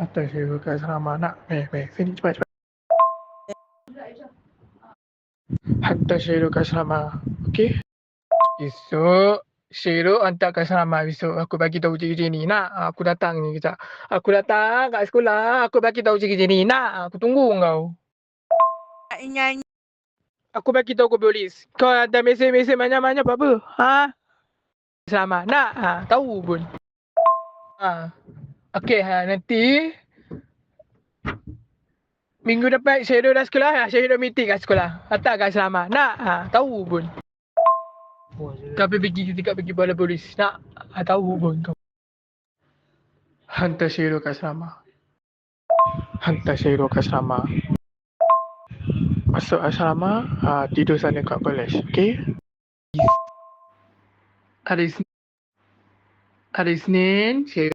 Hantar Syirul ke asrama nak. Meh, meh. Sini cepat, cepat. Hantar Syirul ke asrama. Okey? Esok Syirul hantar ke asrama besok. Aku bagi tahu ciri-ciri ni. Nak, aku datang ni kejap. Aku datang kat sekolah. Aku bagi tahu ciri-ciri ni. Nak, aku tunggu kau. nyanyi Aku bagi tahu kau polis. Kau ada mesej-mesej banyak-banyak apa apa? Ha? Selamat. Nak? Ha, tahu pun. Ha. Okey, ha, nanti Minggu depan Syedul dah sekolah ha, Syedul meeting kat sekolah Hantar kat selamat Nak? Ha, tahu pun Kau pergi kita pergi bola polis Nak? Ha, tahu pun kau Hantar Syedul kat selamat Hantar Syedul kat selamat Masuk asrama, uh, tidur sana kat college, okay? Hari Isnin, hari Isnin, saya